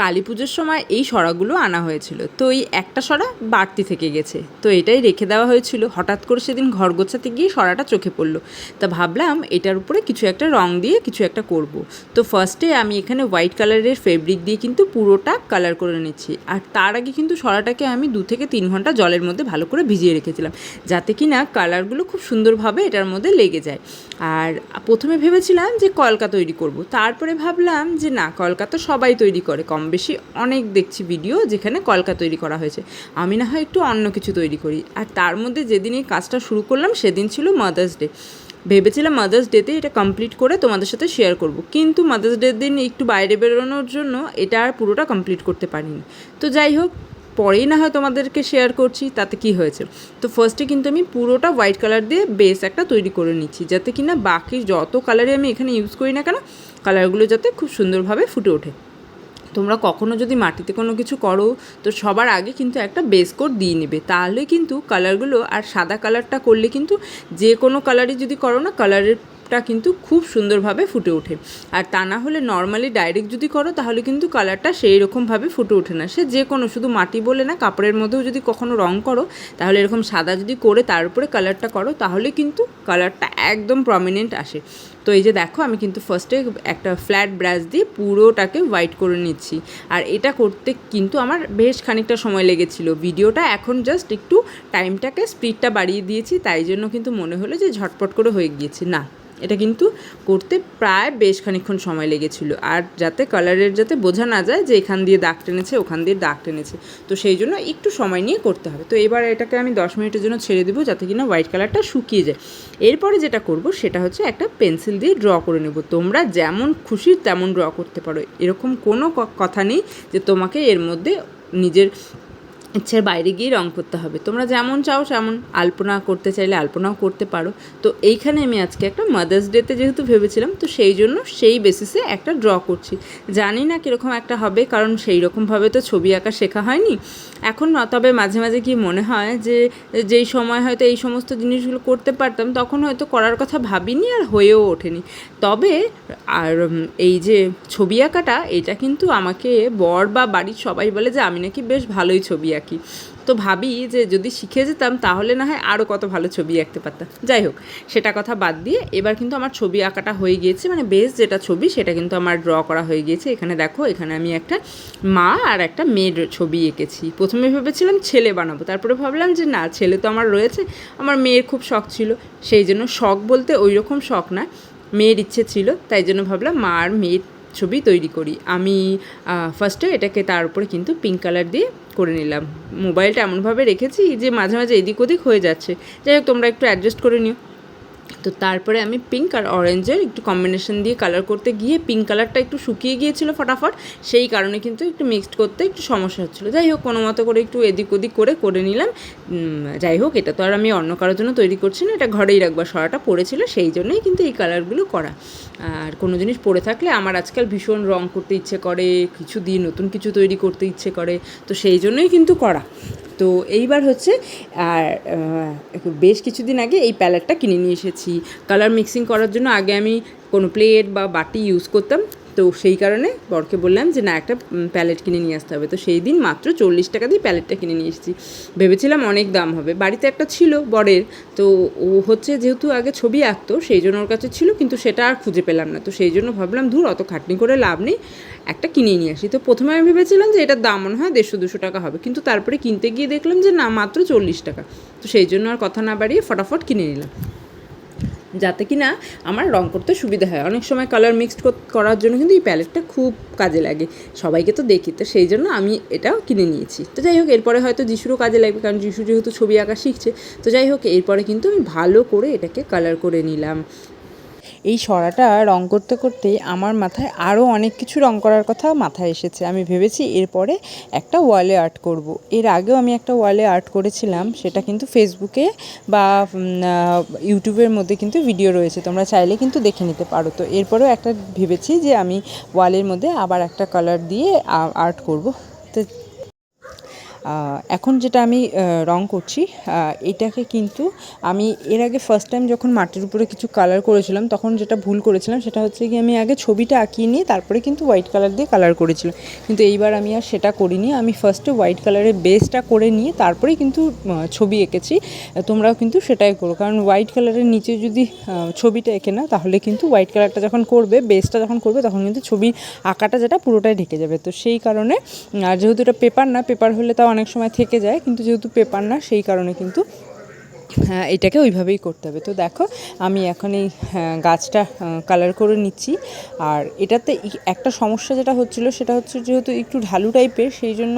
কালী পুজোর সময় এই সরাগুলো আনা হয়েছিল। তো এই একটা সরা বাড়তি থেকে গেছে। তো এটাই রেখে দেওয়া হয়েছিল। হঠাৎ করে সেদিন ঘর গোছাতে গিয়ে সরাটা চোখে পড়ল। তা ভাবলাম এটার উপরে কিছু একটা রং দিয়ে কিছু একটা করব। তো ফার্স্টে আমি এখানে হোয়াইট কালারের ফেব্রিক দিয়ে কিন্তু পুরোটা কালার করে নিচ্ছি। আর তার আগে কিন্তু সরাটাকে আমি দু থেকে তিন ঘণ্টা জলের মধ্যে ভালো করে ভিজিয়ে রেখেছিলাম। যাতে কি না কালারগুলো খুব সুন্দরভাবে এটার মধ্যে লেগে যায়। আর প্রথমে ভেবেছিলাম যে কলকা তৈরি করব। তারপরে ভাবলাম যে না কলকা তো সবাই তৈরি করে। কম বেশি অনেক দেখছি ভিডিও যেখানে কলকা তৈরি করা হয়েছে। আমি না হয় একটু অন্য কিছু তৈরি করি। আর তার মধ্যে যেদিন এই কাজটা শুরু করলাম সেদিন ছিল মাদার্স ডে ভেবেছিলাম মাদার্স ডেতে এটা কমপ্লিট করে তোমাদের সাথে শেয়ার করব। কিন্তু মাদার্স ডের দিন একটু বাইরে বেরোনোর জন্য এটা আর পুরোটা কমপ্লিট করতে পারিনি। তো যাই হোক, পরেই না হয় তোমাদেরকে শেয়ার করছি, তাতে কি হয়েছে? তো ফার্স্টে কিন্তু আমি পুরোটা হোয়াইট কালার দিয়ে বেস একটা তৈরি করে নিচ্ছি, যাতে কিনা বাকি যত কালারে আমি এখানে ইউজ করি না কেন কালারগুলো যাতে খুব সুন্দরভাবে ফুটে ওঠে। তোমরা কখনো যদি মাটিতে কোনো কিছু করো, তো সবার আগে কিন্তু একটা বেস কোট দিয়ে নেবে। তাহলে কিন্তু কালারগুলো আর সাদা কালারটা করলে কিন্তু যে কোনো কালারই যদি করো না কালারের টা কিন্তু খুব সুন্দরভাবে ফুটে ওঠে। আর তা না হলে নর্মালি ডাইরেক্ট যদি করো, তাহলে কিন্তু কালারটা সেই রকমভাবে ফুটে ওঠে না। সে যে কোনো শুধু মাটি বলে না, কাপড়ের মধ্যেও যদি কখনো রং করো, তাহলে এরকম সাদা যদি করে তার উপরে কালারটা করো, তাহলে কিন্তু কালারটা একদম প্রমিনেন্ট আসে। তো এই যে দেখো, আমি কিন্তু ফার্স্টে একটা ফ্ল্যাট ব্রাশ দিয়ে পুরোটাকে হোয়াইট করে নিচ্ছি। আর এটা করতে কিন্তু আমার বেশ খানিকটা সময় লেগেছিল। ভিডিওটা এখন জাস্ট একটু টাইমটাকে স্পিডটা বাড়িয়ে দিয়েছি, তাই জন্য কিন্তু মনে হলো যে ঝটপট করে হয়ে গিয়েছে। না। এটা কিন্তু করতে প্রায় বেশ খানিক্ষণ সময় লেগেছিল। আর যাতে কালারের যাতে বোঝা না যায় যে এখান দিয়ে দাগ টেনেছে, ওখান দিয়ে দাগ টেনেছে। তো সেই জন্য একটু সময় নিয়ে করতে হবে। তো এবার এটাকে আমি দশ মিনিটের জন্য ছেড়ে দেবো যাতে কিনা হোয়াইট কালারটা শুকিয়ে যায়। এরপরে যেটা করব সেটা হচ্ছে একটা পেন্সিল দিয়ে ড্র করে নেব। তোমরা যেমন খুশি তেমন ড্র করতে পারো। এরকম কোনো কথা নেই যে তোমাকে এর মধ্যে নিজের ইচ্ছের বাইরে গিয়ে রং করতে হবে। তোমরা যেমন চাও তেমন আলপনা করতে চাইলে আলপনাও করতে পারো। তো এইখানে আমি আজকে একটা মাদার্স ডেতে যেহেতু ভেবেছিলাম, তো সেই জন্য সেই বেসিসে একটা ড্র করছি। জানি না কীরকম একটা হবে, কারণ সেই রকমভাবে তো ছবি আঁকা শেখা হয়নি। এখন তবে মাঝে মাঝে কি মনে হয় যে, যেই সময় হয়তো এই সমস্ত জিনিসগুলো করতে পারতাম, তখন হয়তো করার কথা ভাবিনি আর হয়েও ওঠেনি। তবে আর এই যে ছবি আঁকাটা, এটা কিন্তু আমাকে বর বা বাড়ির সবাই বলে যে, আমি নাকি বেশ ভালোই ছবি আঁকি। তো ভাবি যে যদি শিখে যেতাম, তাহলে না হয় আরও কত ভালো ছবি আঁকতে পারতাম। যাই হোক, সেটা কথা বাদ দিয়ে এবার কিন্তু আমার ছবি আঁকাটা হয়ে গিয়েছে মানে বেশ যেটা ছবি, সেটা কিন্তু আমার ড্র করা হয়ে গিয়েছে। এখানে দেখো, এখানে আমি একটা মা আর একটা মেয়ের ছবি এঁকেছি। প্রথমে ভেবেছিলাম ছেলে বানাবো, তারপরে ভাবলাম যে না, ছেলে তো আমার রয়েছে, আমার মেয়ের খুব শখ ছিল। সেই জন্য শখ বলতে ওই রকম শখ না, মেয়ের ইচ্ছে ছিল, তাই জন্য ভাবলাম মা আর মেয়ের ছবি তৈরি করি। আমি ফার্স্টে এটাকে তার উপরে কিন্তু পিঙ্ক কালার দিয়ে করে নিলাম। মোবাইলটা এমনভাবে রেখেছি যে মাঝে মাঝে এদিক ওদিক হয়ে যাচ্ছে। যাই হোক, তোমরা একটু অ্যাডজাস্ট করে নিও। তো তারপরে আমি পিঙ্ক আর অরেঞ্জের একটু কম্বিনেশন দিয়ে কালার করতে গিয়ে পিঙ্ক কালারটা একটু শুকিয়ে গিয়েছিল ফটাফট। সেই কারণে কিন্তু একটু মিক্সড করতে একটু সমস্যা হচ্ছিল। যাই হোক, কোনো মতো করে একটু এদিক ওদিক করে করে নিলাম। যাই হোক, এটা তো আর আমি অন্য কারোর জন্য তৈরি করছি না। এটা ঘরেই রাখবার সরাটা পড়েছিল, সেই জন্যই কিন্তু এই কালারগুলো করা। আর কোনো জিনিস পড়ে থাকলে আমার আজকাল ভীষণ রং করতে ইচ্ছে করে কিছু দিয়ে নতুন কিছু তৈরি করতে ইচ্ছে করে, তো সেই জন্যই কিন্তু করা। তো এইবার হচ্ছে, আর বেশ কিছুদিন আগে এই প্যালেটটা কিনে নিয়ে এসেছি। কালার মিক্সিং করার জন্য আগে আমি কোনো প্লেট বা বাটি ইউজ করতাম। তো সেই কারণে বরকে বললাম যে, না, একটা প্যালেট কিনে নিয়ে আসতে হবে। তো সেই দিন মাত্র চল্লিশ টাকা দিয়ে প্যালেটটা কিনে নিয়ে এসেছি। ভেবেছিলাম অনেক দাম হবে। বাড়িতে একটা ছিল বরের, তো ও হচ্ছে যেহেতু আগে ছবি আঁকতো, সেই জন্য ওর কাছে ছিল, কিন্তু সেটা আর খুঁজে পেলাম না। তো সেই জন্য ভাবলাম, ধুর, অত খাটনি করে লাভ নেই, একটা কিনে নিয়ে আসি। তো প্রথমে আমি ভেবেছিলাম যে, এটার দাম মনে হয় দেড়শো, দুশো টাকা হবে, কিন্তু তারপরে কিনতে গিয়ে দেখলাম যে, না, মাত্র চল্লিশ টাকা। তো সেই জন্য আর কথা না বাড়িয়ে ফটাফট কিনে নিলাম। যাতে কি না আমার রং করতে সুবিধা হয়। অনেক সময় কালার মিক্সড করার জন্য কিন্তু এই প্যালেটটা খুব কাজে লাগে। সবাইকে তো দেখি, তো সেই জন্য আমি এটাও কিনে নিয়েছি। তো যাই হোক, এরপরে হয়তো যিশুরও কাজে লাগবে, কারণ যিশু যেহেতু ছবি আঁকা শিখছে, তো যাই হোক, এরপরে কিন্তু আমি ভালো করে এটাকে কালার করে নিলাম। এই সরাটা রং করতে করতে আমার মাথায় আরও অনেক কিছু রং করার কথা মাথায় এসেছে। আমি ভেবেছি এরপরে একটা ওয়ালে আর্ট করব। এর আগেও আমি একটা ওয়ালে আর্ট করেছিলাম, সেটা কিন্তু ফেসবুকে বা ইউটিউবের মধ্যে কিন্তু ভিডিও রয়েছে। তোমরা চাইলে কিন্তু দেখে নিতে পারো। তো এরপরেও একটা ভেবেছি যে আমি ওয়ালের মধ্যে আবার একটা কালার দিয়ে আর্ট করব। তো এখন যেটা আমি রং করছি এটাকে কিন্তু আমি এর আগে ফার্স্ট টাইম যখন মাটির উপরে কিছু কালার করেছিলাম, তখন যেটা ভুল করেছিলাম সেটা হচ্ছে কি আমি আগে ছবিটা আঁকিয়ে নিয়ে তারপরে কিন্তু হোয়াইট কালার দিয়ে কালার করেছিলাম। কিন্তু এইবার আমি আর সেটা করিনি, আমি ফার্স্টে হোয়াইট কালারের বেসটা করে নিয়ে তারপরেই কিন্তু ছবি এঁকেছি। তোমরাও কিন্তু সেটাই করো, কারণ হোয়াইট কালারের নিচে যদি ছবিটা এঁকে না তাহলে কিন্তু হোয়াইট কালারটা যখন করবে বেসটা যখন করবে, তখন কিন্তু ছবি আঁকাটা যেটা পুরোটাই ঢেকে যাবে। তো সেই কারণে আর যেহেতু এটা পেপার না পেপার হলে তাও অনেক সময় থেকে যায় কিন্তু যেহেতু পেপার না সেই কারণে কিন্তু হ্যাঁ এটাকে ওইভাবেই করতে হবে। তো দেখো আমি এখন এই হ্যাঁ, গাছটা কালার করে নিচ্ছি। আর এটাতে একটা সমস্যা যেটা হচ্ছিল সেটা হচ্ছে যেহেতু একটু ঢালু টাইপের সেই জন্য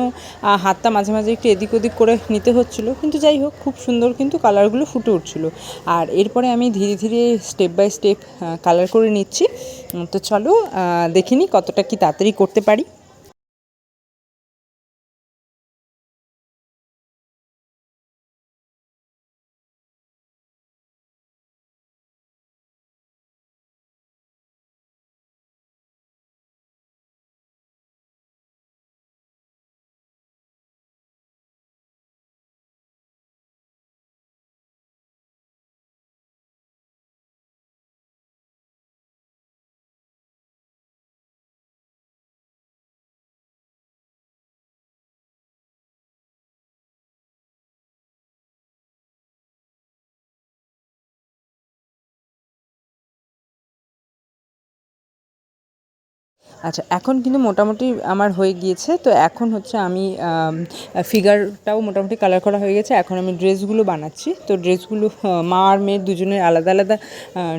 হাতটা মাঝে মাঝে একটু এদিক ওদিক করে নিতে হচ্ছিল। কিন্তু যাই হোক খুব সুন্দর কিন্তু কালারগুলো ফুটে উঠছিল। আর এরপরে আমি ধীরে ধীরে স্টেপ বাই স্টেপ কালার করে নিচ্ছি। তো চলো আহ, দেখে নিই কতটা কি তাড়াতাড়ি করতে পারি। আচ্ছা এখন কিন্তু মোটামুটি আমার হয়ে গিয়েছে। তো এখন হচ্ছে আমি ফিগারটাও মোটামুটি কালার করা হয়ে গেছে। এখন আমি ড্রেসগুলো বানাচ্ছি। তো ড্রেসগুলো মা আর মেয়ের দুজনের আলাদা আলাদা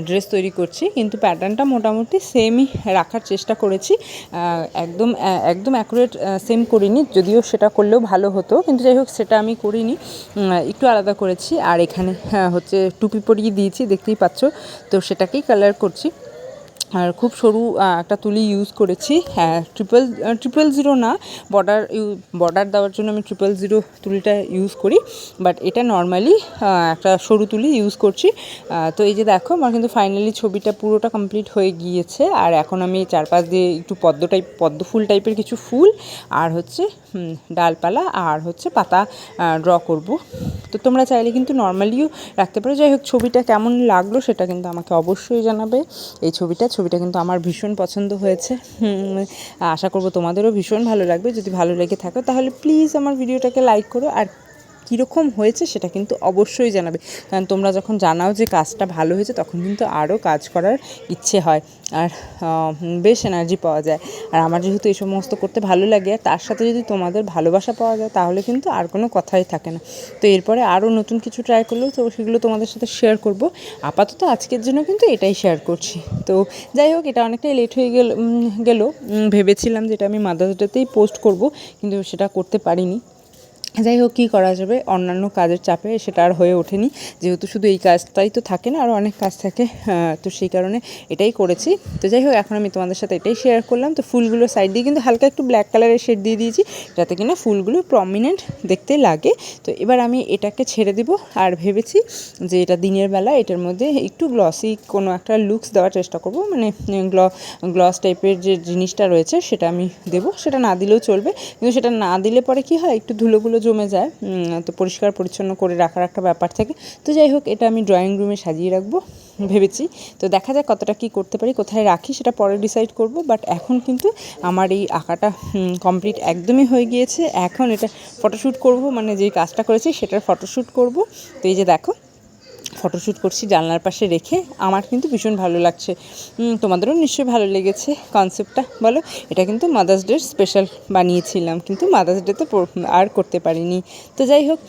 ড্রেস তৈরি করছি। কিন্তু প্যাটার্নটা মোটামুটি সেমই রাখার চেষ্টা করেছি। একদম একদম অ্যাকুরেট সেম করিনি। যদিও সেটা করলেও ভালো হতো। কিন্তু যাই হোক সেটা আমি করিনি। একটু আলাদা করেছি। আর এখানে হ্যাঁ, হচ্ছে টুপি পরিয়ে দিয়েছি দেখতেই পাচ্ছ। তো সেটাকেই কালার করছি। আর খুব সরু একটা তুলি ইউজ করেছি। হ্যাঁ ট্রিপল ট্রিপল জিরো না বর্ডার বর্ডার দেওয়ার জন্য আমি ট্রিপল জিরো তুলিটা ইউজ করি। বাট এটা নর্মালি একটা সরু তুলি ইউজ করছি। তো এই যে দেখো, আমার কিন্তু ফাইনালি ছবিটা পুরোটা কমপ্লিট হয়ে গিয়েছে। আর এখন আমি চারপাশ দিয়ে একটু পদ্ম টাইপ পদ্ম ফুল টাইপের কিছু ফুল, আর হচ্ছে ডালপালা, আর হচ্ছে পাতা ড্র করব। তো তোমরা চাইলে কিন্তু নর্মালিও রাখতে পারো। যাই হোক, ছবিটা কেমন লাগল সেটা কিন্তু আমাকে অবশ্যই জানাবে। এই ছবিটা ছবিটা কিন্তু আমার ভীষণ পছন্দ হয়েছে। আশা করব তোমাদেরও ভীষণ ভালো লাগবে। যদি ভালো লেগে থাকো তাহলে প্লিজ আমার ভিডিওটাকে লাইক করো আর কীরকম হয়েছে সেটা কিন্তু অবশ্যই জানাবে। কারণ তোমরা যখন জানাও যে কাজটা ভালো হয়েছে, তখন কিন্তু আরও কাজ করার ইচ্ছে হয়। আর বেশ এনার্জি পাওয়া যায়। আর আমার যেহেতু এই সমস্ত করতে ভালো লাগে আর তার সাথে যদি তোমাদের ভালোবাসা পাওয়া যায়, তাহলে কিন্তু আর কোনো কথাই থাকে না। তো এরপরে আরও নতুন কিছু ট্রাই করলেও তো সেগুলো তোমাদের সাথে শেয়ার করব। আপাতত আজকের জন্য কিন্তু এটাই শেয়ার করছি। তো যাই হোক, এটা অনেকটাই লেট হয়ে গেল গেল। ভেবেছিলাম যেটা আমি মাদার্স ডেতেই পোস্ট করব, কিন্তু সেটা করতে পারিনি। যাই হোক কী করা যাবে? অন্যান্য কাজের চাপে সেটা আর হয়ে ওঠেনি। যেহেতু শুধু এই কাজটাই তো থাকে না আরও অনেক কাজ থাকে তো সেই কারণে এটাই করেছি। তো যাই হোক এখন আমি তোমাদের সাথে এটাই শেয়ার করলাম। তো ফুলগুলো সাইড দিয়ে কিন্তু হালকা একটু ব্ল্যাক কালারের শেড দিয়ে দিয়েছি, যাতে কিনা ফুলগুলো প্রমিনেন্ট দেখতে লাগে। তো এবার আমি এটাকে ছেড়ে দেবো, আর ভেবেছি যে এটা দিনের বেলা, এটার মধ্যে একটু গ্লসি কোনো একটা লুকস দেওয়ার চেষ্টা করব। মানে গ্ল গ্লস টাইপের যে জিনিসটা রয়েছে, সেটা আমি দেবো। সেটা না দিলেও চলবে। কিন্তু সেটা না দিলে পরে কি হয়? একটু ধুলোগুলো জমে যায় তো পরিষ্কার পরিচ্ছন্ন করে রাখার একটা ব্যাপার থাকে। তো যাই হোক, এটা আমি ড্রয়িং রুমে সাজিয়ে রাখব, ভেবেছি। তো দেখা যাক কতটা কি করতে পারি, কোথায় রাখি সেটা পরে ডিসাইড করব। বাট এখন কিন্তু আমার এই আঁকাটা কমপ্লিট একদমই হয়ে গিয়েছে। এখন এটা ফটোশ্যুট করব মানে যে কাজটা করেছি সেটার ফটোশ্যুট করব। তো এই যে দেখো ফটোশ্যুট করছি জানলার পাশে রেখে। আমার কিন্তু ভীষণ ভালো লাগছে। তোমাদেরও নিশ্চয়ই ভালো লেগেছে কনসেপ্টটা বলো, এটা কিন্তু মাদার্স ডে স্পেশাল বানিয়েছিলাম। কিন্তু মাদার্স ডে তো আর করতে পারিনি। তো যাই হোক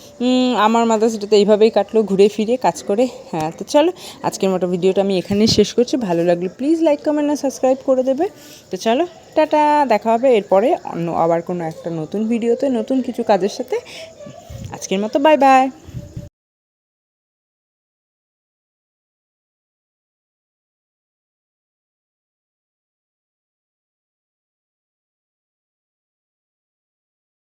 আমার মাদার্স ডে তো এইভাবেই কাটলো ঘুরে ফিরে কাজ করে। হ্যাঁ তো চলো, আজকের মতো ভিডিওটা আমি এখানেই শেষ করছি। ভালো লাগলে প্লিজ লাইক কমেন্ট আর সাবস্ক্রাইব করে দেবে। তো চলো, টাটা, দেখা হবে এরপরে অন্য আবার কোনো একটা নতুন ভিডিওতে, নতুন কিছু কাজের সাথে। আজকের মতো বাই বাই